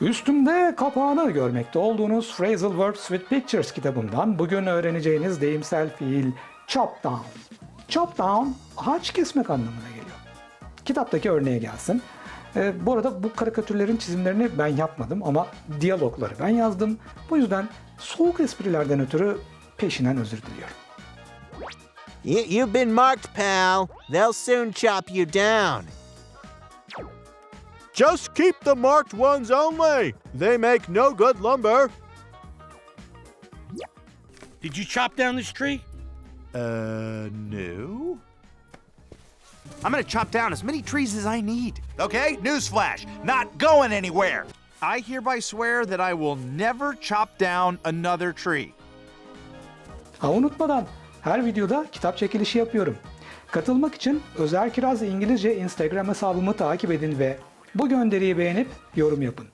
Üstümde kapağını görmekte olduğunuz Phrasal Verbs with Pictures kitabından bugün öğreneceğiniz deyimsel fiil chop down. Chop down ağaç kesmek anlamına geliyor. Kitaptaki örneğe gelsin. Ee, bu arada bu karikatürlerin çizimlerini ben yapmadım ama diyalogları ben yazdım. Bu yüzden soğuk esprilerden ötürü peşinden özür diliyorum. You, you've been marked, pal. They'll soon chop you down. Just keep the marked ones only. They make no good lumber. Did you chop down this tree? Uh, no. I'm gonna chop down as many trees as I need. Okay? Newsflash, not going anywhere. I hereby swear that I will never chop down another tree. Ha unutmadan her videoda kitap çekilişi yapıyorum. Katılmak için Özer Kiraz İngilizce Instagram hesabımı takip edin ve bu gönderiyi beğenip yorum yapın.